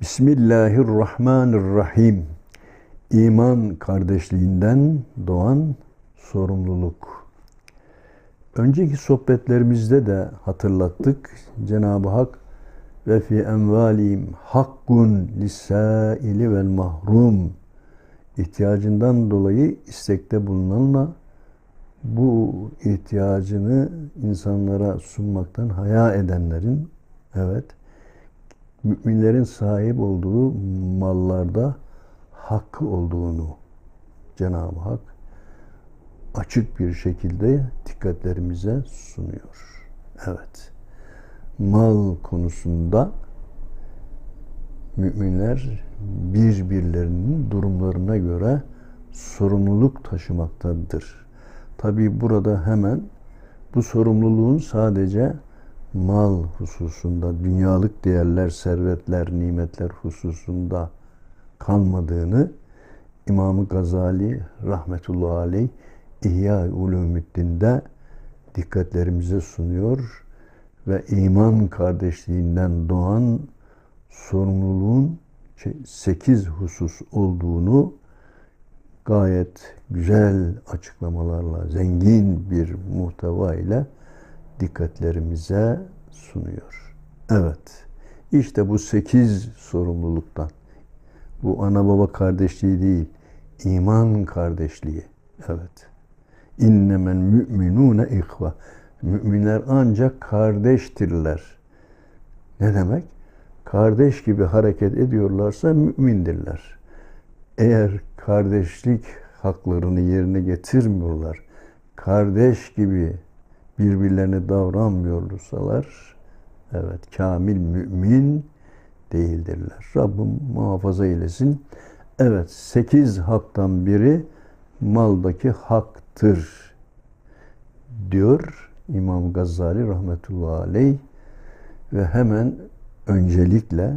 Bismillahirrahmanirrahim. İman kardeşliğinden doğan sorumluluk. Önceki sohbetlerimizde de hatırlattık. Cenab-ı Hak ve fi envalim hakkun lisaili vel mahrum ihtiyacından dolayı istekte bulunanla bu ihtiyacını insanlara sunmaktan haya edenlerin evet müminlerin sahip olduğu mallarda hakkı olduğunu Cenab-ı Hak açık bir şekilde dikkatlerimize sunuyor. Evet. Mal konusunda müminler birbirlerinin durumlarına göre sorumluluk taşımaktadır. Tabi burada hemen bu sorumluluğun sadece mal hususunda, dünyalık değerler, servetler, nimetler hususunda kalmadığını İmam-ı Gazali rahmetullahi aleyh İhya Ulumuddin'de dikkatlerimize sunuyor ve iman kardeşliğinden doğan sorumluluğun sekiz husus olduğunu gayet güzel açıklamalarla, zengin bir muhteva ile dikkatlerimize sunuyor. Evet, işte bu sekiz sorumluluktan, bu ana baba kardeşliği değil, iman kardeşliği. Evet. İnnemen müminune ihva. Müminler ancak kardeştirler. Ne demek? Kardeş gibi hareket ediyorlarsa mümindirler. Eğer kardeşlik haklarını yerine getirmiyorlar, kardeş gibi birbirlerine davranmıyorsalar, evet kamil mümin değildirler. Rabbim muhafaza eylesin. Evet, sekiz haktan biri maldaki haktır diyor İmam Gazali rahmetullahi aleyh ve hemen öncelikle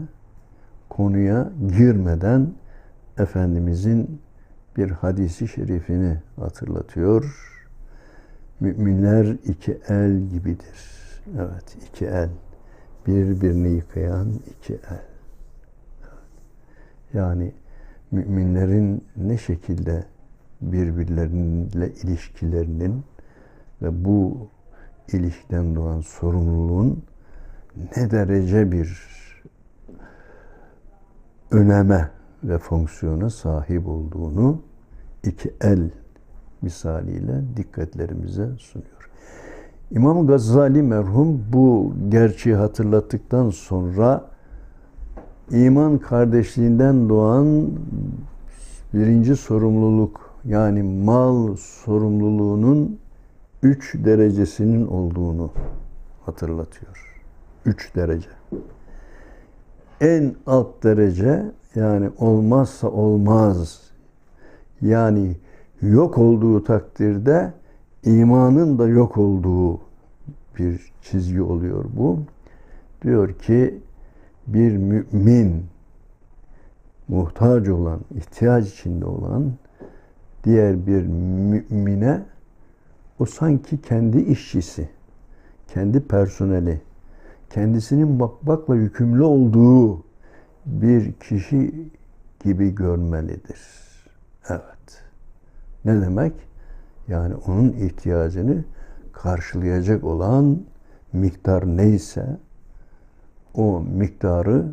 konuya girmeden Efendimizin bir hadisi şerifini hatırlatıyor. Müminler iki el gibidir. Evet, iki el. Birbirini yıkayan iki el. Yani müminlerin ne şekilde birbirleriyle ilişkilerinin ve bu ilişkiden doğan sorumluluğun ne derece bir öneme ve fonksiyona sahip olduğunu iki el misaliyle dikkatlerimize sunuyor. İmam Gazali merhum bu gerçeği hatırlattıktan sonra iman kardeşliğinden doğan birinci sorumluluk yani mal sorumluluğunun üç derecesinin olduğunu hatırlatıyor. Üç derece. En alt derece yani olmazsa olmaz yani yok olduğu takdirde imanın da yok olduğu bir çizgi oluyor bu. Diyor ki bir mümin muhtaç olan, ihtiyaç içinde olan diğer bir mümine o sanki kendi işçisi, kendi personeli, kendisinin bakmakla yükümlü olduğu bir kişi gibi görmelidir. Evet. Ne demek? Yani onun ihtiyacını karşılayacak olan miktar neyse o miktarı,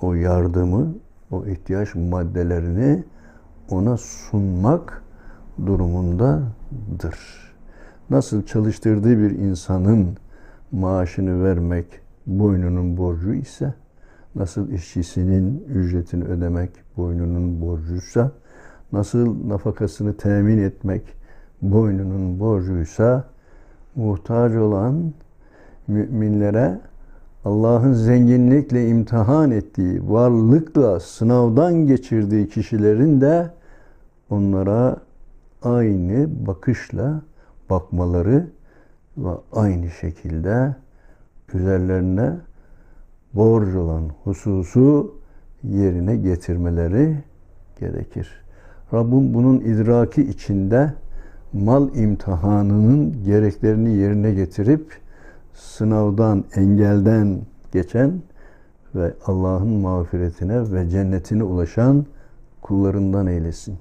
o yardımı, o ihtiyaç maddelerini ona sunmak durumundadır. Nasıl çalıştırdığı bir insanın maaşını vermek boynunun borcu ise, nasıl işçisinin ücretini ödemek boynunun borcuysa, nasıl nafakasını temin etmek boynunun borcuysa, muhtaç olan müminlere Allah'ın zenginlikle imtihan ettiği, varlıkla sınavdan geçirdiği kişilerin de onlara aynı bakışla bakmaları ve aynı şekilde üzerlerine borç olan hususu yerine getirmeleri gerekir. Rabbim bunun idraki içinde mal imtihanının gereklerini yerine getirip sınavdan, engelden geçen ve Allah'ın mağfiretine ve cennetine ulaşan kullarından eylesin.